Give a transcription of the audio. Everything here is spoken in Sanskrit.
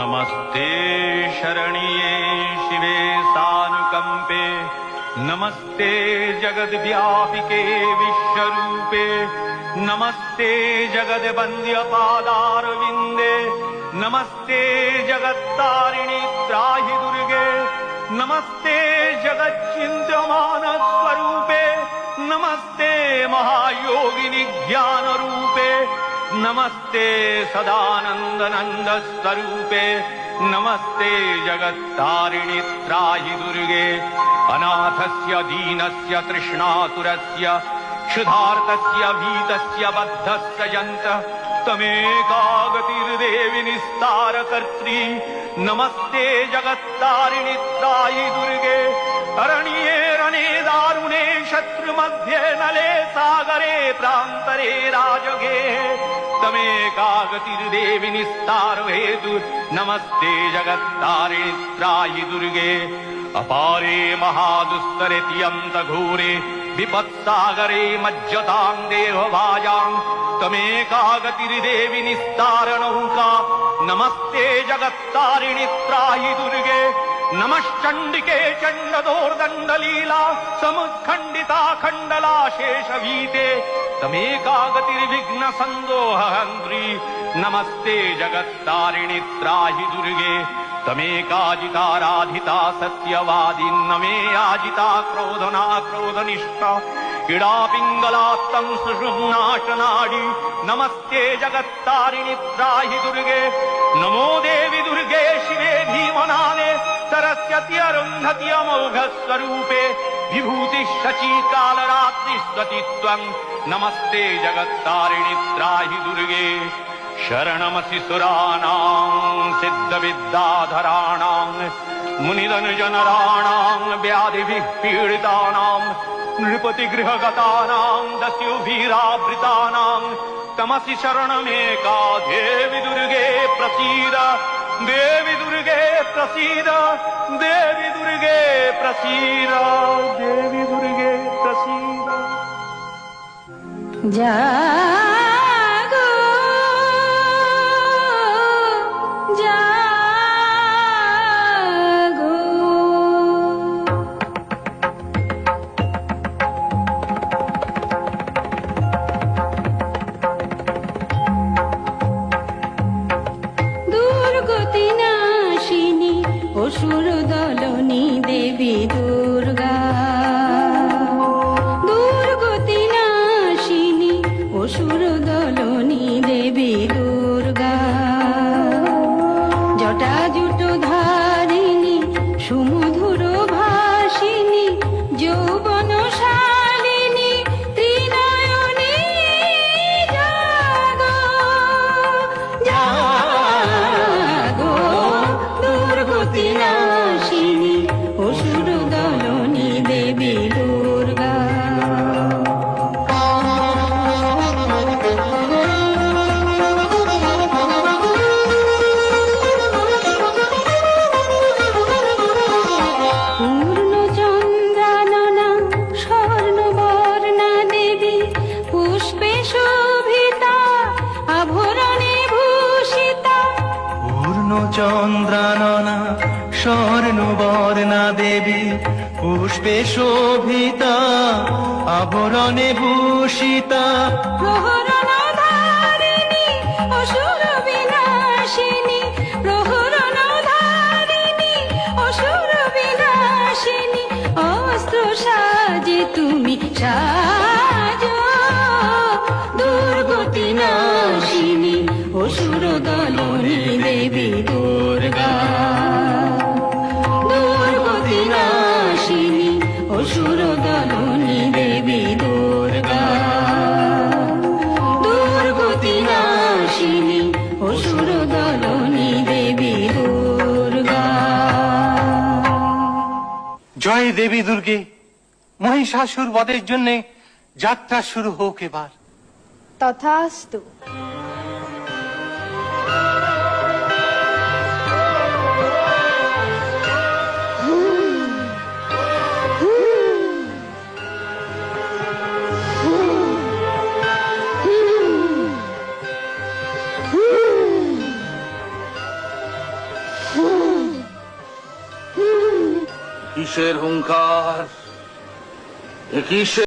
नमस्ते शरण्ये शिवे सानुकम्पे। नमस्ते जगद्व्यापिके विश्वरूपे। नमस्ते जगद्वन्द्यपादारविन्दे नमस्ते जगत्तारिणि त्राहि दुर्गे। नमस्ते जगच्चिन्त्यमानस्वरूपे नमस्ते महायोगिनि ज्ञानरूपे नमस्ते सदानन्दनन्द स्वरूपे नमस्ते जगत्तारिणि त्राहि दुर्गे अनाथस्य दीनस्य तृष्णातुरस्य क्षुधार्तस्य भीतस्य बद्धस्य यन्तः तमेकागतिर्देवि निस्तारकर्त्री नमस्ते जगत्तारिणि त्रायि दुर्गे अरण्ये रणे दारुणे शत्रुमध्ये नले सागरे प्रान्तरे राजगे तमेकागतिर्देवि निस्तार हेतु नमस्ते जगत्तारिणि त्रायि दुर्गे। अपारे महादुस्तरे तियन्त विपत्सागरे मज्जताम् देहभाजाम् तमेकागतिर्देवि निस्तारणौका नमस्ते जगत्तारिणि त्राहि दुर्गे। नमश्चण्डिके चण्डदोर्दण्डलीला समुत्खण्डिता खण्डला शेषवीते तमेकागतिर्विघ्न सन्दोहन्त्री नमस्ते जगत्तारिणि त्राहि दुर्गे। तमेकाजिताराधिता सत्यवादिन्न मे याजिता क्रोधना क्रोधनिष्ठा इडा पिङ्गलात्तम् सुषुम्नाशनाडि। नमस्ते जगत्तारिणि त्राहि दुर्गे। नमो देवि दुर्गे शिवे भीमनाने सरस्यति अरुन्धति अमोघ स्वरूपे विभूतिः शची कालरात्रिस्वति त्वम् नमस्ते जगत्तारिणि त्राहि दुर्गे शरणमसि सुराणाम् सिद्धविद्याधराणाम् मुनिदनुजनराणाम् व्याधिभिः पीडितानाम् नृपतिगृहगतानाम् दस्युभिरावृतानाम् तमसि शरणमेका देवि दुर्गे प्रसीद देवि दुर्गे प्रसीद देवि दुर्गे प्रसीद देवि दुर्गे प्रसीद जागो দেবী দুর্গা। দুর্গতি নাশিনী অসুর দলনী দেবী দুর্গা। জটা জুটো ধারিণী সুমধুর চন্দ্রাননা স্বর্ণবর্ণা দেবী পুষ্পে শোভিতা আবরণে ভূষিতা। সাজে তুমি সাজ। দুর্গতি নাশিনী দেবী দুর্গা। দুর্গতি নাশিনী দেবী দুর্গা। জয় দেবী দুর্গে মহিষাসুর বধের জন্য যাত্রা শুরু হোক এবার। তথাস্তু। কিসের হুঙ্কার? কিসের